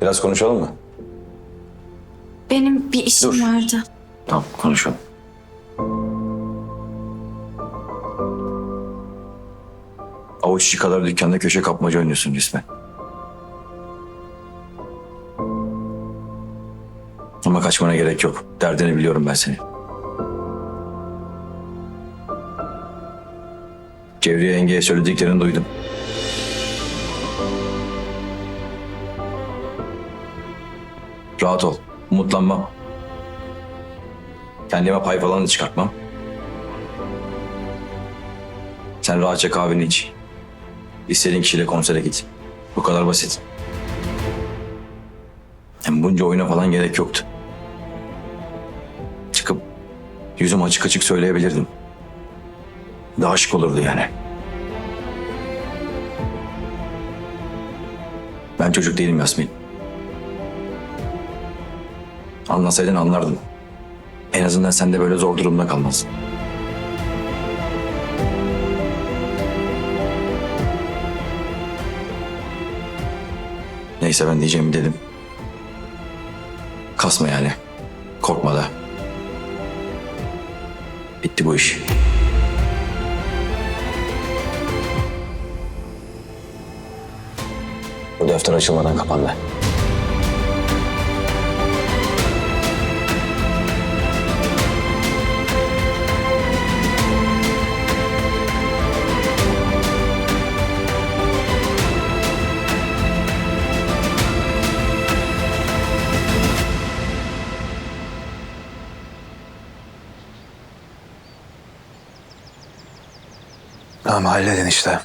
Biraz konuşalım mı? Benim bir işim Dur. vardı. Tamam konuşalım. Avuç içi kadar dükkanda köşe kapmaca oynuyorsun resmen. Ama kaçmana gerek yok. Derdini biliyorum ben seni. Cevriye yengeye söylediklerini duydum. Rahat ol. Umutlanmam. Kendime pay falan da çıkartmam. Sen rahatça kahveni iç. İstediğin kişiyle konsere git. Bu kadar basit. Hem bunca oyuna falan gerek yoktu. Çıkıp yüzüm açık açık söyleyebilirdim. Daha şık olurdu yani. Ben çocuk değilim Yasmin. Anlasaydın anlardın. En azından sen de böyle zor durumda kalmazdın. Neyse ben diyeceğimi dedim. Kasma yani. Korkma da. Bitti bu iş. Bu defter açılmadan kapandı. Tamam halledin işte.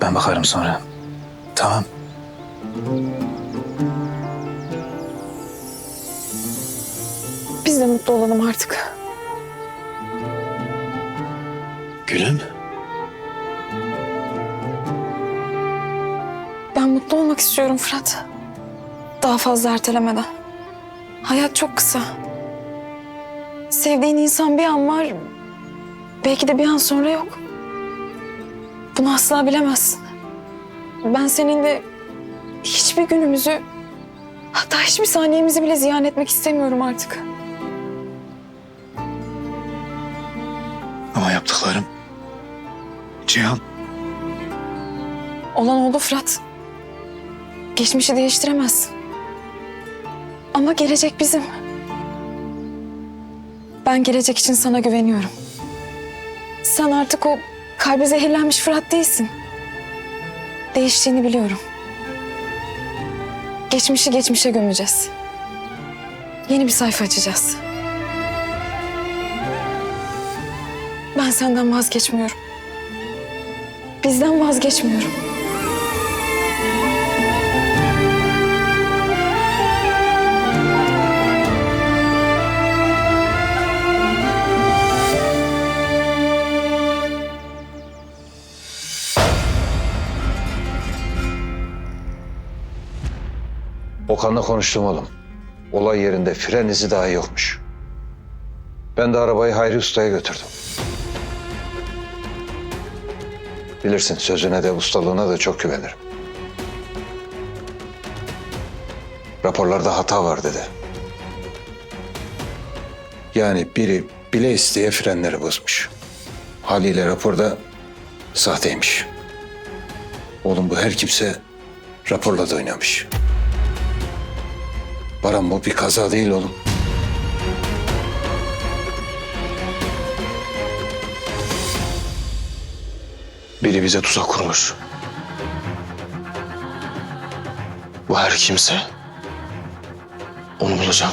Ben bakarım sonra. Tamam. Biz de mutlu olalım artık. Gülüm. Ben mutlu olmak istiyorum Fırat. Daha fazla ertelemeden. Hayat çok kısa. Sevdiğin insan bir an var, belki de bir an sonra yok. Bunu asla bilemezsin. Ben seninle hiçbir günümüzü, hatta hiçbir saniyemizi bile ziyan etmek istemiyorum artık. Ama yaptıklarım. Cihan. Olan oldu Fırat. Geçmişi değiştiremezsin. Ama gelecek bizim. Ben gelecek için sana güveniyorum. Sen artık o kalbi zehirlenmiş Fırat değilsin. Değiştiğini biliyorum. Geçmişi geçmişe gömeceğiz. Yeni bir sayfa açacağız. Ben senden vazgeçmiyorum. Bizden vazgeçmiyorum. Okan'la konuştum oğlum. Olay yerinde fren izi dahi yokmuş. Ben de arabayı Hayri Usta'ya götürdüm. Bilirsin sözüne de ustalığına da çok güvenirim. Raporlarda hata var dedi. Yani biri bile isteye frenleri bozmuş. Haliyle raporda sahteymiş. Oğlum bu her kimse raporla da oynamış. Baran bu bir kaza değil oğlum. Biri bize tuzak kurmuş. Bu her kimse onu bulacağım.